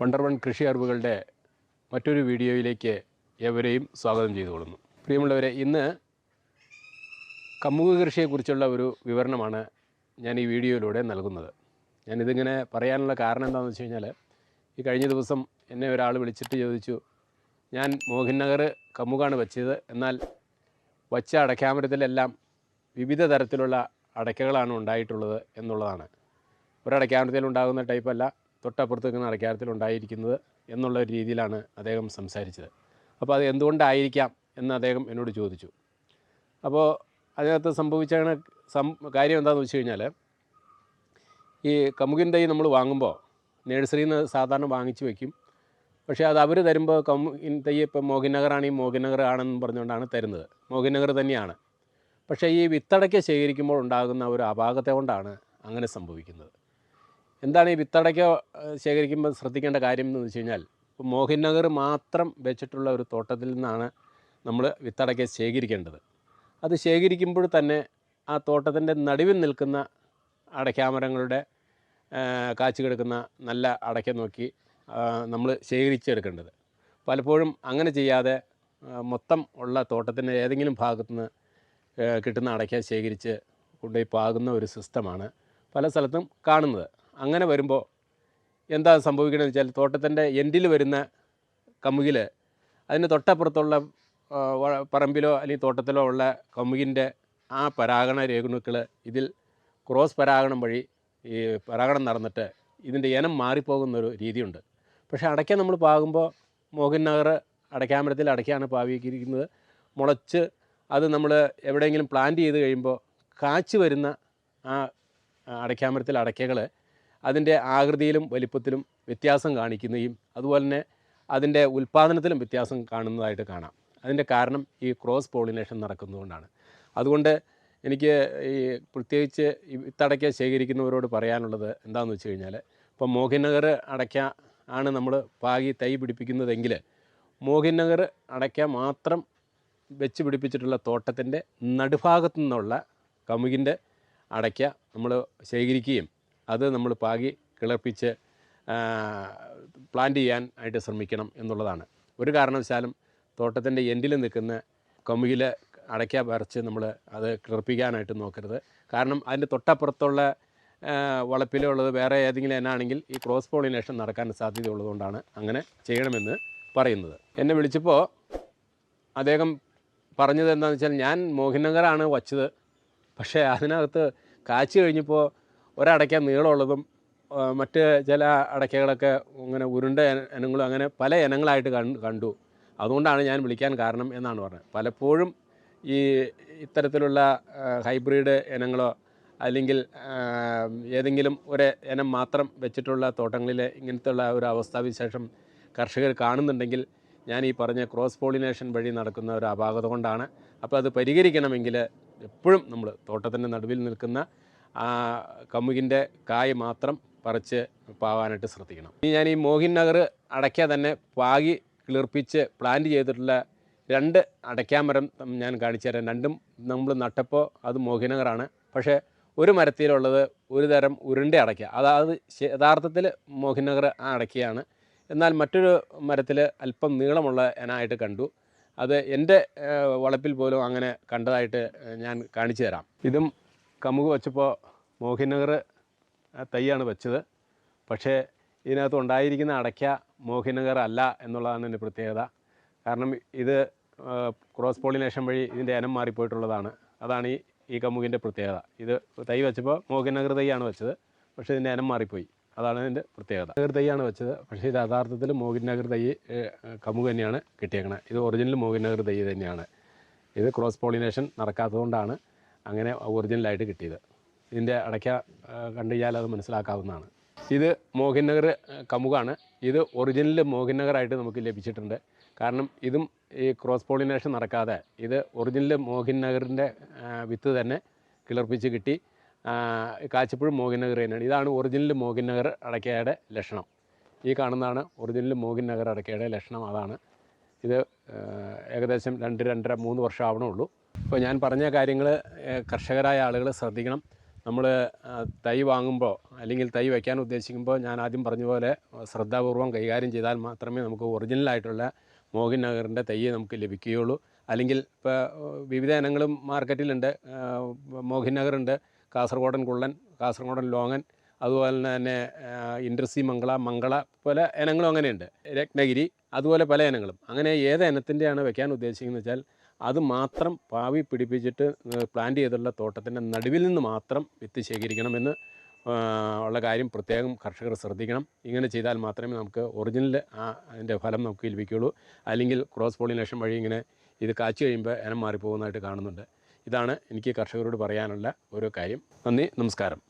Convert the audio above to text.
Wonder one കൃഷി അറിവുകളുടെ മറ്റൊരു വീഡിയോയിലേക്ക് ഏവരെയും സ്വാഗതം ചെയ്തു കൊള്ളുന്നു പ്രിയമുള്ളവരെ ഇന്ന് കമുക് കൃഷിയെക്കുറിച്ചുള്ള ഒരു വിവരണമാണ് ഞാൻ ഈ വീഡിയോയിലൂടെ നൽകുന്നത്. ഞാനിതിങ്ങനെ പറയാനുള്ള കാരണം എന്താണെന്ന് വെച്ച് കഴിഞ്ഞാൽ ഈ കഴിഞ്ഞ ദിവസം എന്നെ ഒരാൾ വിളിച്ചിട്ട് ചോദിച്ചു ഞാൻ മോഹിൻ നഗർ കമുകാണ് വച്ചത്. എന്നാൽ വച്ച അടയ്ക്കാമരത്തിലെല്ലാം വിവിധ തരത്തിലുള്ള അടയ്ക്കകളാണ് ഉണ്ടായിട്ടുള്ളത് എന്നുള്ളതാണ്. ഒരടയ്ക്കാമരത്തിൽ ഉണ്ടാകുന്ന ടൈപ്പല്ല തൊട്ടപ്പുറത്ത് നിൽക്കുന്ന അടയ്ക്കാമരത്തിൽ ഉണ്ടായിരിക്കുന്നത് എന്നുള്ള ഒരു രീതിയിലാണ് അദ്ദേഹം സംസാരിച്ചത്. അപ്പോൾ അത് എന്തുകൊണ്ടായിരിക്കാം എന്ന് അദ്ദേഹം എന്നോട് ചോദിച്ചു. അപ്പോൾ അതിനകത്ത് സംഭവിച്ച കാര്യം എന്താണെന്ന് വെച്ച് കഴിഞ്ഞാൽ ഈ കമുകിൻ തൈ നമ്മൾ വാങ്ങുമ്പോൾ നേഴ്സറിയിൽ നിന്ന് സാധാരണ വാങ്ങിച്ച് വയ്ക്കും പക്ഷേ അത് അവർ തരുമ്പോൾ കമുകിൻ തൈ ഇപ്പോൾ ഈ മോഹിനഗർ ആണെന്ന് പറഞ്ഞുകൊണ്ടാണ് തരുന്നത്. മോഹിനഗർ തന്നെയാണ്. പക്ഷേ ഈ വിത്തടയ്ക്ക് ശേഖരിക്കുമ്പോൾ ഉണ്ടാകുന്ന ഒരു അപാകത കൊണ്ടാണ് അങ്ങനെ സംഭവിക്കുന്നത്. എന്താണ് ഈ വിത്തടയ്ക്ക ശേഖരിക്കുമ്പോൾ ശ്രദ്ധിക്കേണ്ട കാര്യം എന്ന് വെച്ച് കഴിഞ്ഞാൽ ഇപ്പോൾ മോഹിൻ നഗർ മാത്രം വെച്ചിട്ടുള്ള ഒരു തോട്ടത്തിൽ നിന്നാണ് നമ്മൾ വിത്തടയ്ക്ക ശേഖരിക്കേണ്ടത്. അത് ശേഖരിക്കുമ്പോൾ തന്നെ ആ തോട്ടത്തിന്റെ നടുവിൽ നിൽക്കുന്ന അടയ്ക്കാമരങ്ങളുടെ കാച്ചു കിടക്കുന്ന നല്ല അടയ്ക്ക നോക്കി നമ്മൾ ശേഖരിച്ചെടുക്കേണ്ടത്. പലപ്പോഴും അങ്ങനെ ചെയ്യാതെ മൊത്തം ഉള്ള തോട്ടത്തിന്റെ ഏതെങ്കിലും ഭാഗത്തു നിന്ന് കിട്ടുന്ന അടയ്ക്ക ശേഖരിച്ച് കൊണ്ടുപോയി പാകുന്ന ഒരു സിസ്റ്റമാണ് പല സ്ഥലത്തും കാണുന്നത്. അങ്ങനെ വരുമ്പോൾ എന്താ സംഭവിക്കണമെന്ന് വെച്ചാൽ തോട്ടത്തിന്റെ എൻഡിൽ വരുന്ന കമുകിൽ അതിന് തൊട്ടപ്പുറത്തുള്ള പറമ്പിലോ അല്ലെങ്കിൽ തോട്ടത്തിലോ ഉള്ള കമുകിന്റെ ആ പരാഗണ രേഖണുക്കൾ ഇതിൽ ക്രോസ് പരാഗണം വഴി ഈ പരാഗണം നടന്നിട്ട് ഇതിന്റെ ഇനം മാറിപ്പോകുന്നൊരു രീതിയുണ്ട്. പക്ഷേ അടയ്ക്ക നമ്മൾ പാകുമ്പോൾ മോഹൻ നഗർ അടയ്ക്കാമരത്തിൽ അടയ്ക്കാണ് പാവിയിരിക്കുന്നത് മുളച്ച് അത് നമ്മൾ എവിടെയെങ്കിലും പ്ലാന്റ് ചെയ്ത് കഴിയുമ്പോൾ കാച്ചു വരുന്ന ആ അടയ്ക്കാമരത്തിൽ അടയ്ക്കകൾ അതിന്റെ ആകൃതിയിലും വലിപ്പത്തിലും വ്യത്യാസം കാണിക്കുന്നതും അതുപോലെ തന്നെ അതിന്റെ ഉൽപ്പാദനത്തിലും വ്യത്യാസം കാണുന്നതായിട്ട് കാണാം. അതിന്റെ കാരണം ഈ ക്രോസ് പോളിനേഷൻ നടക്കുന്നതുകൊണ്ടാണ്. അതുകൊണ്ട് എനിക്ക് ഈ പ്രത്യേകിച്ച് ഇത്തടയ്ക്ക ശേഖരിക്കുന്നവരോട് പറയാനുള്ളത് എന്താണെന്ന് വെച്ച് കഴിഞ്ഞാൽ ഇപ്പോൾ മോഹിനഗർ അടയ്ക്ക ആണ് നമ്മൾ പാകി തൈ പിടിപ്പിക്കുന്നതെങ്കിൽ മോഹിനഗർ അടയ്ക്ക മാത്രം വെച്ച് പിടിപ്പിച്ചിട്ടുള്ള തോട്ടത്തിന്റെ നടുഭാഗത്തു നിന്നുള്ള കമുകിന്റെ അടയ്ക്ക നമ്മൾ ശേഖരിക്കുകയും അത് നമ്മൾ പാകി കിളപ്പിച്ച് പ്ലാന്റ് ചെയ്യാൻ ആയിട്ട് ശ്രമിക്കണം എന്നുള്ളതാണ്. ഒരു കാരണവശാലും തോട്ടത്തിന്റെ എൻഡിൽ നിൽക്കുന്ന കമുകിൽ അടയ്ക്ക പറിച്ച് നമ്മൾ അത് കിളർപ്പിക്കാനായിട്ട് നോക്കരുത്. കാരണം അതിന്റെ തൊട്ടപ്പുറത്തുള്ള വളപ്പിലുള്ളത് വേറെ ഏതെങ്കിലും എന്നാണെങ്കിൽ ഈ ക്രോസ് പോളിനേഷൻ നടക്കാൻ സാധ്യത ഉള്ളതുകൊണ്ടാണ് അങ്ങനെ ചെയ്യണമെന്ന് പറയുന്നത്. എന്നെ വിളിച്ചപ്പോൾ അദ്ദേഹം പറഞ്ഞത് എന്താണെന്ന് വെച്ചാൽ ഞാൻ മോഹിനഗറാണ് വച്ചത്. പക്ഷേ അതിനകത്ത് കാച്ചു കഴിഞ്ഞപ്പോൾ ഒരടയ്ക്ക നീളമുള്ളതും മറ്റ് ചില അടയ്ക്കകളൊക്കെ ഇങ്ങനെ ഉരുണ്ട ഇനങ്ങളും അങ്ങനെ പല ഇനങ്ങളായിട്ട് കണ്ടു. അതുകൊണ്ടാണ് ഞാൻ വിളിക്കാൻ കാരണം എന്നാണ് പറഞ്ഞത്. പലപ്പോഴും ഈ ഇത്തരത്തിലുള്ള ഹൈബ്രിഡ് ഇനങ്ങളോ അല്ലെങ്കിൽ ഏതെങ്കിലും ഒരു ഇനം മാത്രം വെച്ചിട്ടുള്ള തോട്ടങ്ങളിലെ ഇങ്ങനത്തുള്ള ഒരു അവസ്ഥാവിശേഷം കർഷകർ കാണുന്നുണ്ടെങ്കിൽ ഞാൻ ഈ പറഞ്ഞ ക്രോസ് പോളിനേഷൻ വഴി നടക്കുന്ന ഒരു അപാകത കൊണ്ടാണ്. അപ്പോൾ അത് പരിഹരിക്കണമെങ്കിൽ എപ്പോഴും നമ്മൾ തോട്ടത്തിന്റെ നടുവിൽ നിൽക്കുന്ന ആ കമുകിന്റെ കായ് മാത്രം പറിച്ച് പാവാനായിട്ട് ശ്രദ്ധിക്കണം. ഇനി ഞാൻ ഈ മോഹിൻ നഗർ അടയ്ക്ക തന്നെ പാകി കിളിർപ്പിച്ച് പ്ലാന്റ് ചെയ്തിട്ടുള്ള രണ്ട് അടയ്ക്കാമരം ഞാൻ കാണിച്ചു തരാം. രണ്ടും നമ്മൾ നട്ടപ്പോൾ അത് മോഹിനഗറാണ് പക്ഷേ ഒരു മരത്തിലുള്ളത് ഒരു തരം ഉരുണ്ട അടയ്ക്ക. അതായത് യഥാർത്ഥത്തിൽ മോഹിനഗർ ആ അടയ്ക്കയാണ്. എന്നാൽ മറ്റൊരു മരത്തിൽ അല്പം നീളമുള്ള ഇനായിട്ട് കണ്ടു. അത് എന്റെ വളപ്പിൽ പോലും അങ്ങനെ കണ്ടതായിട്ട് ഞാൻ കാണിച്ചു തരാം. ഇതും കമുക് വെച്ചപ്പോൾ മോഹിനഗർ തൈയാണ് വെച്ചത്. പക്ഷേ ഇതിനകത്ത് ഉണ്ടായിരിക്കുന്ന അടയ്ക്ക മോഹിനഗർ അല്ല എന്നുള്ളതാണ് എന്റെ പ്രത്യേകത. കാരണം ഇത് ക്രോസ് പോളിനേഷൻ വഴി ഇതിന്റെ ഇനം മാറിപ്പോയിട്ടുള്ളതാണ്. അതാണ് ഈ ഈ കമുകിന്റെ പ്രത്യേകത. ഇത് തൈ വെച്ചപ്പോൾ മോഹിനഗർ തൈയാണ് വെച്ചത് പക്ഷേ ഇതിന്റെ ഇനം മാറിപ്പോയി. അതാണ് ഇതിന്റെ പ്രത്യേകത. നഗർ തൈയാണ് വെച്ചത് പക്ഷേ ഇത് യഥാർത്ഥത്തിൽ മോഹിൻ നഗർ തൈ കമുക് തന്നെയാണ് കിട്ടിയേക്കണത്. ഇത് ഒറിജിനൽ മോഹിൻ നഗർ തൈ തന്നെയാണ്. ഇത് ക്രോസ് പോളിനേഷൻ നടക്കാത്തതുകൊണ്ടാണ് അങ്ങനെ ഒറിജിനലായിട്ട് കിട്ടിയത്. ഇതിന്റെ അടയ്ക്ക കണ്ടു കഴിഞ്ഞാൽ അത് മനസ്സിലാക്കാവുന്നതാണ്. ഇത് മോഹിൻ നഗർ കമുകാണ്. ഇത് ഒറിജിനൽ മോഹിൻ നഗറായിട്ട് നമുക്ക് ലഭിച്ചിട്ടുണ്ട്. കാരണം ഇതും ഈ ക്രോസ് പോളിനേഷൻ നടക്കാതെ ഇത് ഒറിജിനൽ മോഹിൻ നഗറിന്റെ വിത്ത് തന്നെ കിളർപ്പിച്ച് കിട്ടി. കാച്ചിപ്പുഴും മോഹിൻ നഗർ തന്നെയാണ്. ഇതാണ് ഒറിജിനൽ മോഹിൻ നഗർ അടയ്ക്കയുടെ ലക്ഷണം. ഈ കാണുന്നതാണ് ഒറിജിനൽ മോഹിൻ നഗർ അടയ്ക്കയുടെ ലക്ഷണം. അതാണ് ഇത് ഏകദേശം രണ്ട് രണ്ടര മൂന്ന് വർഷം ആവണുള്ളൂ ഇപ്പോൾ ഞാൻ പറഞ്ഞ കാര്യങ്ങൾ കർഷകരായ ആളുകൾ ശ്രദ്ധിക്കണം. നമ്മൾ തൈ വാങ്ങുമ്പോൾ അല്ലെങ്കിൽ തൈ വയ്ക്കാൻ ഉദ്ദേശിക്കുമ്പോൾ ഞാൻ ആദ്യം പറഞ്ഞ പോലെ ശ്രദ്ധാപൂർവം കൈകാര്യം ചെയ്താൽ മാത്രമേ നമുക്ക് ഒറിജിനലായിട്ടുള്ള മോഹിൻ നഗറിന്റെ തൈ നമുക്ക് ലഭിക്കുകയുള്ളൂ. അല്ലെങ്കിൽ ഇപ്പോൾ വിവിധ ഇനങ്ങളും മാർക്കറ്റിലുണ്ട് മോഹിൻ നഗറുണ്ട് കാസർഗോഡൻ കുള്ളൻ കാസർഗോഡൻ ലോങ്ങൻ അതുപോലെ തന്നെ ഇൻഡർസി മംഗള മംഗള പല ഇനങ്ങളും അങ്ങനെയുണ്ട്. രത്നഗിരി അതുപോലെ പല ഇനങ്ങളും. അങ്ങനെ ഏത് ഇനത്തിന്റെയാണ് വെക്കാൻ ഉദ്ദേശിക്കുന്നത് വെച്ചാൽ അത് മാത്രം പാവി പിടിപ്പിച്ചിട്ട് പ്ലാന്റ് ചെയ്തുള്ള തോട്ടത്തിന്റെ നടുവിൽ നിന്ന് മാത്രം വിത്ത് ശേഖരിക്കണമെന്ന് ഉള്ള കാര്യം പ്രത്യേകം കർഷകർ ശ്രദ്ധിക്കണം. ഇങ്ങനെ ചെയ്താൽ മാത്രമേ നമുക്ക് ഒറിജിനൽ ആ അതിന്റെ ഫലം നമുക്ക് ലഭിക്കുകയുള്ളൂ. അല്ലെങ്കിൽ ക്രോസ് പോളിനേഷൻ വഴി ഇങ്ങനെ ഇത് കാച്ചു കഴിയുമ്പോൾ ഇനം മാറിപ്പോകുന്നതായിട്ട് കാണുന്നുണ്ട്. ഇതാണ് എനിക്ക് കർഷകരോട് പറയാനുള്ള ഒരു കാര്യം. നന്ദി നമസ്കാരം.